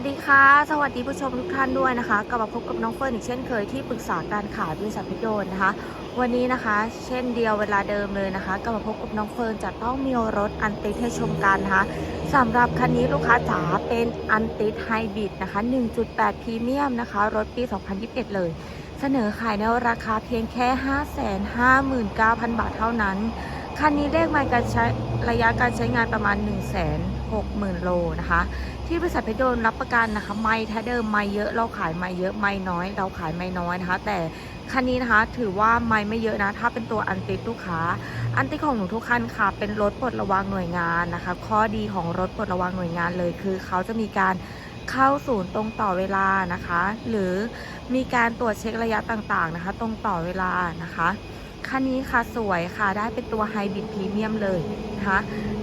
สวัสดีค่ะ สวัสดีผู้ชมทุกท่านด้วยนะคะ กลับมาพบกับน้องเฟิร์นอีกเช่นเคยที่ปรึกษาการขายบริษัทพิโดนนะคะ วันนี้นะคะ เช่นเดียวเวลาเดิมเลยนะคะกลับมาพบกับน้องเฟิร์นจะต้องมีรถอันติดให้ชมกันนะคะสำหรับคันนี้ลูกค้าจ๋าเป็นอันติดไฮบริดนะคะ 1.8พรีเมียมนะคะ รถปี 2021 เลย เสนอขายในราคาเพียงแค่ 559,000 บาทเท่านั้น คันนี้เลขไมล์การใช้ระยะการใช้งานประมาณ 1 6 0 0 0 0 โลนะคะ ที่บริษัทเพชรโดนรับประกันนะคะ ไม่ถ้าเดิมไม่เยอะเราขายไม่เยอะไม่น้อย เราขายไม่น้อยนะคะ แต่คันนี้นะคะถือว่าไม่ไม่เยอะนะ ถ้าเป็นตัวอันติดลูกค้า อันติดของหนูทุกคันค่ะ เป็นรถปลดระวางหน่วยงานนะคะ ข้อดีของรถปลดระวางหน่วยงานเลยคือเขาจะมีการ เข้าศูนย์ตรงต่อเวลานะคะ หรือมีการตรวจเช็คระยะต่างๆนะคะ ตรงต่อเวลานะคะคันนี้ค่ะสวยค่ะได้เป็นตัวไฮบริดพรีเมียมเลยนะคะ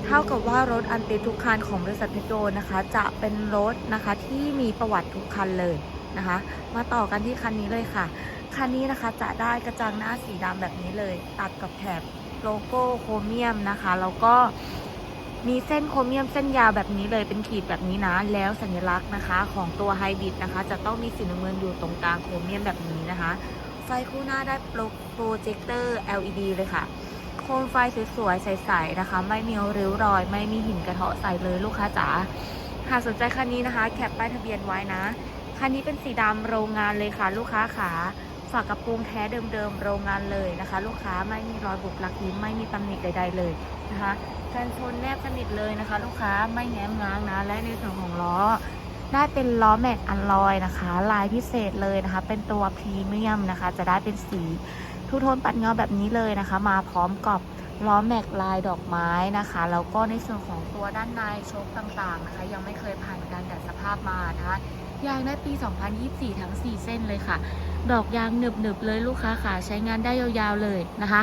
เท่ากับว่ารถอันติทุกคันของบริษัทเพโดนนะคะ จะเป็นรถนะคะที่มีประวัติทุกคันเลยนะคะ มาต่อกันที่คันนี้เลยค่ะคันนี้นะคะจะได้กระจังหน้าสีดำแบบนี้เลย ตัดกับแถบโลโก้โครเมียมนะคะ แล้วก็ มีเส้นโครเมียมเส้นยาวแบบนี้เลยเป็นขีดแบบนี้นะ แล้วสัญลักษณ์นะคะของตัวไฮบริดนะคะ จะต้องมีสีน้ำเงินอยู่ตรงกลางโครเมียมแบบนี้นะคะไฟคู่หน้าได้โปรเจคเตอร์ LED เลยค่ะโคมไฟสวยๆ ใสๆนะคะ ไม่มีริ้วรอย ไม่มีหินกระเทาะใส่เลยลูกค้าจ๋าหากสนใจคันนี้นะคะ แคปป้ายทะเบียนไว้นะ คันนี้เป็นสีดำโรงงานเลยค่ะ ลูกค้าขา ฝากกระโปรงแท้เดิมๆโรงงานเลยนะคะ ลูกค้าไม่มีรอยบุบลักยิ้มไม่มีตำหนิใด ๆ เลยนะคะการชนแนบสนิทเลยนะคะ ลูกค้าไม่แง้มง้างนะ และในส่วนของล้อได้เป็นล้อแม็กอันลอยนะคะ ลายพิเศษเลยนะคะ เป็นตัวพรีเมียมนะคะ จะได้เป็นสีทูโทนปัดเงาแบบนี้เลยนะคะ มาพร้อมกับล้อแม็กลายดอกไม้นะคะแล้วก็ในส่วนของตัวด้านในโชคต่างๆนะคะ ยังไม่เคยผ่านการดัดสภาพมานะคะ ยางได้ปี 2024 ทั้ง 4 เส้นเลยค่ะ ดอกยางหนึบๆเลยลูกค้าค่ะ ใช้งานได้ยาวๆเลยนะคะ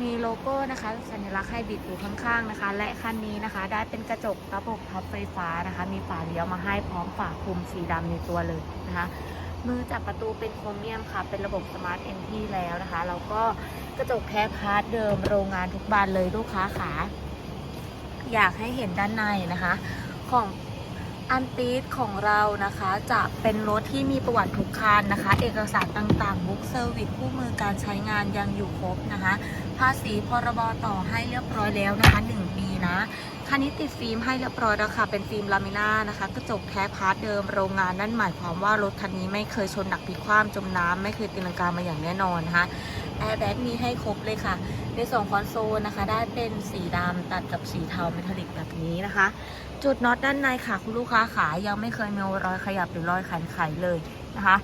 มีโลโก้นะคะ สัญลักษณ์ไฮบริดอยู่ข้างๆนะคะ และคันนี้นะคะได้เป็นกระจกระบบพับไฟฟ้านะคะ มีฝาเลี้ยวมาให้พร้อมฝาคลุมสีดำในตัวเลยนะคะ มือจับประตูเป็นโครเมียมค่ะ เป็นระบบสมาร์ทเอ็นทีแล้วนะคะแล้วก็กระจกแท้พาร์ทเดิมโรงงานทุกบานเลยลูกค้าขาอยากให้เห็นด้านในนะคะ ของ อันตีสของเรานะคะจะเป็นรถที่มีประวัติทุกคันนะคะ เอกสารต่างๆ บุ๊กเซอร์วิสคู่มือการใช้งานยังอยู่ครบนะคะ ภาษีพรบต่อให้เรียบร้อยแล้วนะคะ 1 ปีนะคันนี้ติดฟิล์มให้เรียบร้อยแล้วค่ะ เป็นฟิล์มลามิน่านะคะ กระจกแท้พาร์ทเดิมโรงงานนั่นหมายความว่ารถคันนี้ไม่เคยชนหนักพลิกคว่ำจมน้ำไม่เคยตีลังกามาอย่างแน่นอนนะคะ แอร์แบ็กมีให้ครบเลยค่ะ ในส่วนคอนโซลนะคะ ได้เป็นสีดำตัดกับสีเทาเมทัลลิกแบบนี้นะคะ จุดน็อตด้านในค่ะ คุณลูกค้าขายังไม่เคยมีรอยขยับหรือรอยขันไขเลยนะคะ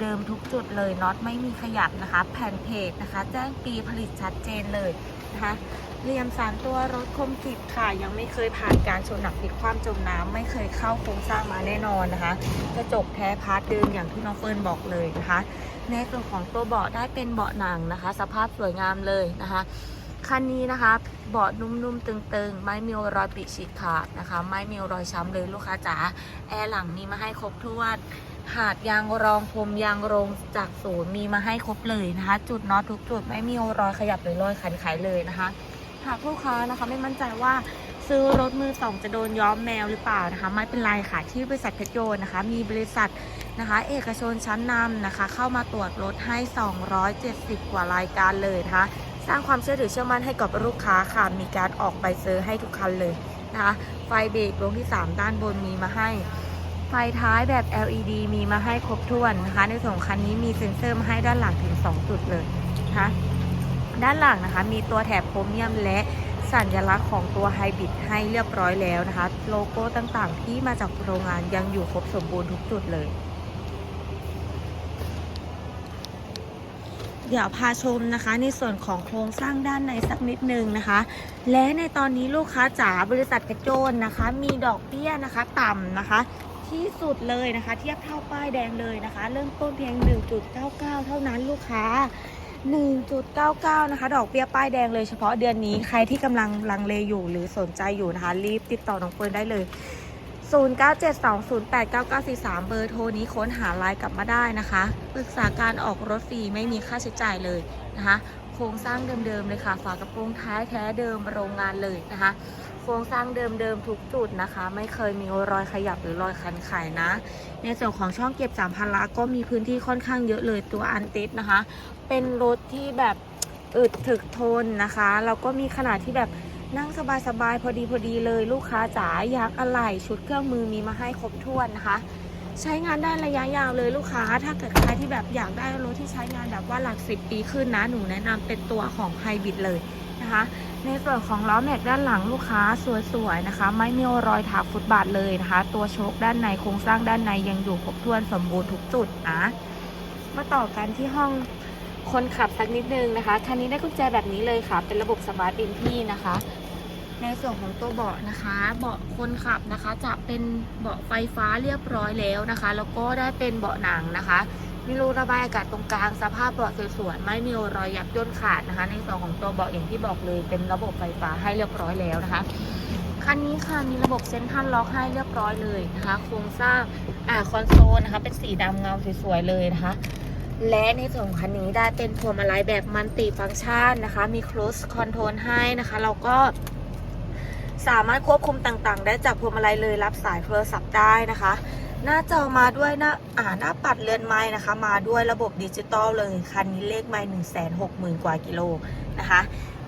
เดิมๆทุกจุดเลยน็อตไม่มีขยับนะคะแผ่นเพจนะคะ แจ้งปีผลิตชัดเจนเลยนะคะเรียมสารตัวรถคมกิบค่ะ ยังไม่เคยผ่านการชนหนักพลิกคว่ำจมน้ำไม่เคยเข้าโครงสร้างมาแน่นอนนะคะ กระจกแท้พาร์ทเดิมอย่างที่น้องเฟิร์นบอกเลยนะคะในส่วนของตัวเบาะได้เป็นเบาะหนังนะคะ สภาพสวยงามเลยนะคะคันนี้นะคะเบาะนุ่มๆตึงๆ ไม่มีรอยปริฉีกขาดนะคะ ไม่มีรอยช้ำเลยลูกค้าจ๋าแอร์หลังมีมาให้ครบถ้วน หาดยางรองพรมยางรงจากศูนย์มีมาให้ครบเลยนะคะ จุดน็อตทุกจุดไม่มีรอยขยับหรือรอยขันไขเลยนะคะ หากลูกค้านะคะไม่มั่นใจว่าซื้อรถมือสองจะโดนย้อมแมวหรือเปล่านะคะ ไม่เป็นไรค่ะที่บริษัทเพชรโยนนะคะ มีบริษัทนะคะ เอกชนชั้นนำนะคะ เข้ามาตรวจรถให้ 270 กว่ารายการเลยนะคะ สร้างความเชื่อถือเชื่อมั่นให้กับลูกค้าค่ะมีการออกใบเซอร์ให้ทุกคันเลยนะคะ ไฟเบรกดวงที่ 3 ด้านบนมีมาให้ ไฟท้ายแบบ LED มีมาให้ครบถ้วนนะคะ ในส่วนของคันนี้มีเซ็นเซอร์มาให้ด้านหลังถึง 2 จุดเลยนะคะด้านหลังนะคะ มีตัวแถบโครเมียมและสัญลักษณ์ของตัวไฮบริดให้เรียบร้อยแล้วนะคะ โลโก้ต่างๆ ที่มาจากโรงงานยังอยู่ครบสมบูรณ์ทุกจุดเลย เดี๋ยวพาชมนะคะ ในส่วนของโครงสร้างด้านในสักนิดนึงนะคะ และในตอนนี้ลูกค้าจ๋าบริษัทกระโจนนะคะ มีดอกเบี้ยนะคะต่ำนะคะ ที่สุดเลยนะคะ เทียบเท่าป้ายแดงเลยนะคะ เริ่มต้นเพียง 1.99 เท่านั้นลูกค้า 1.99 นะคะ ดอกเบี้ยป้ายแดงเลยเฉพาะเดือนนี้ใครที่กำลังลังเลอยู่หรือสนใจอยู่นะคะ รีบติดต่อน้องเฟิร์นได้เลย 0972089943 เบอร์โทรนี้ค้นหาไลน์กลับมาได้นะคะปรึกษาการออกรถฟรีไม่มีค่าใช้จ่ายเลยนะคะ โครงสร้างเดิมๆเลยค่ะ ฝากระโปรงท้ายแท้เดิมโรงงานเลยนะคะ คโครงสร้างเดิมๆทุกจุดนะคะ ไม่เคยมีรอยขยับหรือรอยคันไขนะ ในส่วนของช่องเก็บสามพันละก็มีพื้นที่ค่อนข้างเยอะเลยตัวอันติสนะคะ เป็นรถที่แบบอึดถึกทนนะคะแล้วก็มีขนาดที่แบบนั่งสบายๆพอดีพอดีเลยลูกค้าจ๋าอยากอะไรชุดเครื่องมือมีมาให้ครบถ้วนนะคะ ใช้งานได้ระยะยาวเลยลูกค้า ถ้าเกิดใครที่แบบอยากได้รถที่ใช้งานแบบว่าหลักสิบปีขึ้นนะหนูแนะนำเป็นตัวของไฮบริดเลยนะคะ ในส่วนของล้อแม็กด้านหลังลูกค้าสวยๆนะคะ ไม่มีรอยถากฟุตบาทเลยนะคะ ตัวโชคด้านในโครงสร้างด้านในยังอยู่ครบถ้วนสมบูรณ์ทุกจุดนะมาต่อกันที่ห้องคนขับสักนิดนึงนะคะคันนี้ได้กุญแจแบบนี้เลยค่ะ เป็นระบบสมาร์ทอ็นที่นะคะ ในส่วนของตัวเบาะนะคะ เบาะคนขับนะคะ จะเป็นเบาะไฟฟ้าเรียบร้อยแล้วนะคะ แล้วก็ได้เป็นเบาะหนังนะคะ มีรูระบายอากาศตรงกลางสภาพเบาะสวยๆไม่มีรอยยับย่นขาดนะคะ ในส่วนของตัวเบาะอย่างที่บอกเลยเป็นระบบไฟฟ้าให้เรียบร้อยแล้วนะคะคันนี้ค่ะมีระบบเซ็นทรัลล็อกให้เรียบร้อยเลยนะคะโครงสร้างอ่าคอนโซลนะคะเป็นสีดำเงาสวยๆเลยนะคะ และในส่วนของคันนี้ได้เป็นพวงมาลัยแบบมัลติฟังก์ชันนะคะ มี cruise control ให้นะคะแล้วก็สามารถควบคุมต่างๆ ได้จากพวงมาลัยเลยรับสายโทรศัพท์ได้นะคะ หน้าจอมาด้วยหน้าอ่าหน้าปัดเรือนไม้นะคะ มาด้วยระบบดิจิตอลเลยคันนี้เลขไม้หนึ่งแสนหกหมื่นกว่ากิโลนะคะ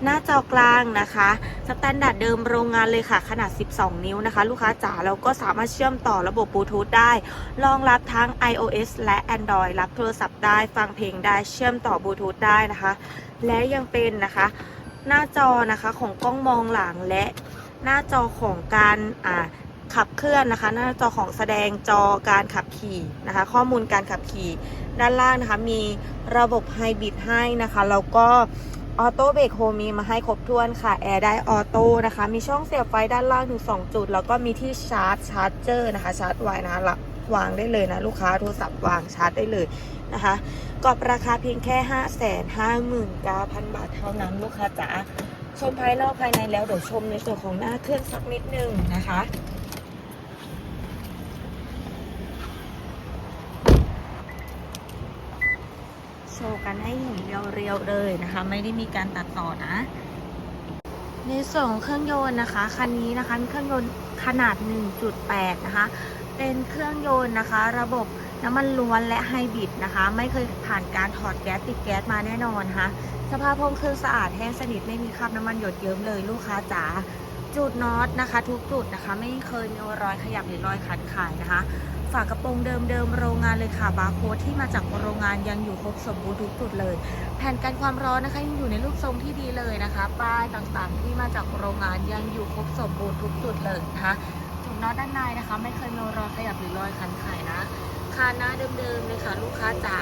หน้าจอกลางนะคะสแตนดาร์ดเดิมโรงงานเลยค่ะ ขนาด 12 นิ้วนะคะ ลูกค้าจ๋าแล้วก็สามารถเชื่อมต่อระบบบลูทูธได้รองรับทั้ง iOS และ Android รับโทรศัพท์ได้ฟังเพลงได้เชื่อมต่อบลูทูธได้นะคะ และยังเป็นนะคะ หน้าจอนะคะของกล้องมองหลังและหน้าจอของการอ่า ขับเคลื่อนนะคะหน้าจอของแสดงจอการขับขี่นะคะ ข้อมูลการขับขี่ด้านล่างนะคะ มีระบบไฮบริดให้นะคะแล้วก็ออโต้เบรกโฮมีมาให้ครบถ้วนค่ะ แอร์ได้ออโต้นะคะ มีช่องเสียบไฟด้านล่างถึง 2 จุด แล้วก็มีที่ชาร์จชาร์จเจอร์นะคะ ชาร์จไว้นะคะรับวางได้เลยนะ ลูกค้าโทรศัพท์วางชาร์จได้เลยนะคะกรอบราคาเพียงแค่ 5 5 9 0 0 0 บาทเท่านั้นลูกค้าจ๋าชมภายนอกภายในแล้วเดี๋ยวชมในส่วนของหน้าเครื่องสักนิดนึงนะคะ โชว์กันให้เห็นเรียวๆเลยนะคะ ไม่ได้มีการตัดต่อนะ ในส่วนของเครื่องยนต์นะคะ คันนี้นะคะมีเครื่องยนต์ขนาด 1.8 นะคะ เป็นเครื่องยนต์นะคะ ระบบน้ำมันล้วนและไฮบริดนะคะ ไม่เคยผ่านการถอดแก๊สติดแก๊สมาแน่นอนนะคะสภาพห้องเครื่องสะอาดแห้งสนิทไม่มีคราบน้ำมันหยดเยิ้มเลยลูกค้าจ๋าจุดน็อตนะคะ ทุกจุดนะคะ ไม่เคยมีรอยขยับหรือรอยขัดขายนะคะ ฝากระโปรงเดิมๆโรงงานเลยค่ะบาร์โค้ดที่มาจากโรงงานยังอยู่ครบสมบูรณ์ทุกจุดเลย แผ่นกันความร้อนนะคะยังอยู่ในรูปทรงที่ดีเลยนะคะ ป้ายต่างๆที่มาจากโรงงานยังอยู่ครบสมบูรณ์ทุกจุดเลยนะคะจุดน็อตด้านในนะคะ ไม่เคยมีรอยขยับหรือรอยขันไขนะคานหน้าเดิมๆเลยค่ะลูกค้าจ๋า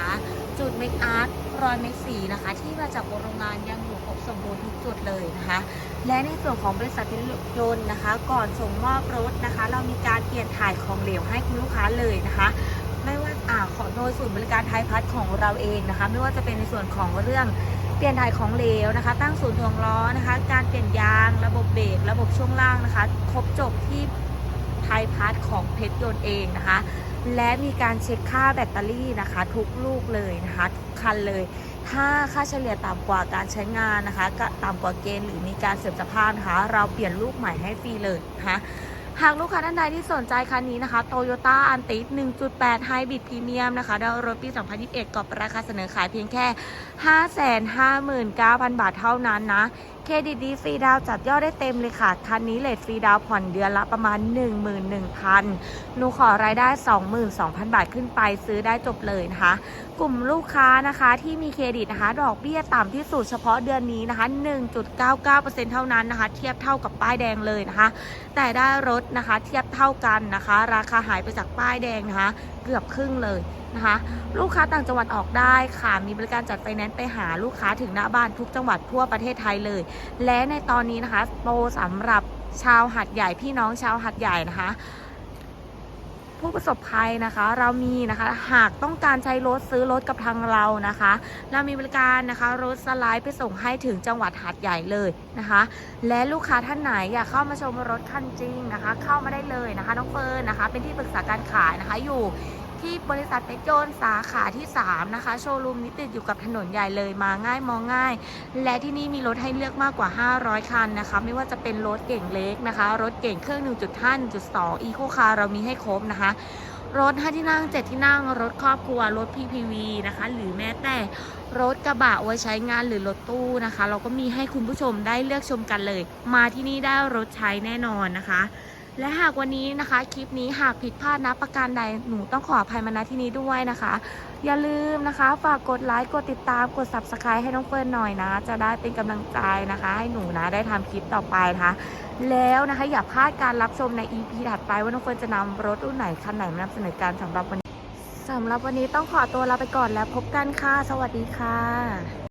จุดเมคอาร์ตรอยเมคสีนะคะ ที่มาจากโรงงานยัง สมบูรณ์ทุกจุดเลยนะคะ และในส่วนของบริษัทรถยนต์นะคะ ก่อนส่งมอบรถนะคะ เรามีการเปลี่ยนถ่ายของเหลวให้คุณลูกค้าเลยนะคะ ไม่ว่าอ่าขอโดยศูนย์บริการไทยพัฒน์ของเราเองนะคะ ไม่ว่าจะเป็นในส่วนของเรื่องเปลี่ยนถ่ายของเหลวนะคะ ตั้งศูนย์ถ่วงล้อนะคะ การเปลี่ยนยางระบบเบรกระบบช่วงล่างนะคะ ครบจบที่ไทยพัฒน์ของเพชรยนต์เองนะคะ และมีการเช็คค่าแบตเตอรี่นะคะ ทุกลูกเลยนะคะ ทุกคันเลย ถ้าค่าเฉลี่ยต่ำกว่าการใช้งานนะคะต่ำกว่าเกณฑ์หรือมีการเสื่อมสภาพนะคะ เราเปลี่ยนลูกใหม่ให้ฟรีเลยนะคะหากลูกค้าท่านใดที่สนใจคันนี้นะคะ Toyota a n t i 1.8 Hybrid Premium นะคะดาวรถปี 2021กับราคาเสนอขายเพียงแค่ 559,000 บาทเท่านั้นนะ เครดิตดีฟรีดาวจัดยอดได้เต็มเลยค่ะ คันนี้เลทฟรีดาวผ่อนเดือนละประมาณ 11,000หนูขอรายได้ 22,000 บาทขึ้นไปซื้อได้จบเลยนะคะ กลุ่มลูกค้านะคะที่มีเครดิตนะคะ ดอกเบี้ยต่ำที่สุดเฉพาะเดือนนี้นะคะ 1.99%เท่านั้นนะคะ เทียบเท่ากับป้ายแดงเลยนะคะ แต่ได้รถนะคะเทียบเท่ากันนะคะ ราคาหายไปจากป้ายแดงนะคะ เกือบครึ่งเลยนะคะลูกค้าต่างจังหวัดออกได้ค่ะ มีบริการจัดไฟแนนซ์ไปหาลูกค้าถึงหน้าบ้านทุกจังหวัดทั่วประเทศไทยเลยและในตอนนี้นะคะ โปรสำหรับชาวหัดใหญ่พี่น้องชาวหัดใหญ่นะคะ ผู้ประสบภัยนะคะ เรามีนะคะหากต้องการใช้รถซื้อรถกับทางเรานะคะ เรามีบริการนะคะรถสไลด์ไปส่งให้ถึงจังหวัดหาดใหญ่เลยนะคะ และลูกค้าท่านไหนอยากเข้ามาชมรถคันจริงนะคะ เข้ามาได้เลยนะคะน้องเฟิร์นนะคะ เป็นที่ปรึกษาการขายนะคะอยู่ ที่บริษัทเพชรยนสาขาที่ 3 นะคะ โชว์รูมนี้ติดอยู่กับถนนใหญ่เลยมาง่ายมองง่าย และที่นี่มีรถให้เลือกมากกว่า 500 คันนะคะ ไม่ว่าจะเป็นรถเก่งเล็กนะคะ รถเก่งเครื่อง 1.5 1.2 อีโคคาร์เรามีให้ครบนะคะรถ5ที่นั่ง 7 ที่นั่ง รถครอบครัว รถ PPV นะคะ หรือแม้แต่รถกระบะไว้ใช้งานหรือรถตู้นะคะ เราก็มีให้คุณผู้ชมได้เลือกชมกันเลย มาที่นี่ได้รถใช้แน่นอนนะคะ และหากวันนี้นะคะคลิปนี้หากผิดพลาดนะประการใดหนูต้องขออภัยมาณที่นี้ด้วยนะคะ อย่าลืมนะคะ ฝากกดไลค์กดติดตามกด subscribe ให้น้องเฟิร์นหน่อยนะ จะได้เป็นกำลังใจนะคะ ให้หนูนะได้ทำคลิปต่อไปนะคะแล้วนะคะอย่าพลาดการรับชมใน EP ถัดไปว่าน้องเฟิร์นจะนำรถรุ่นไหนคันไหนมานำเสนอการสำหรับวันนี้สำหรับวันนี้ต้องขอตัวลาไปก่อนแล้วพบกันค่ะ สวัสดีค่ะ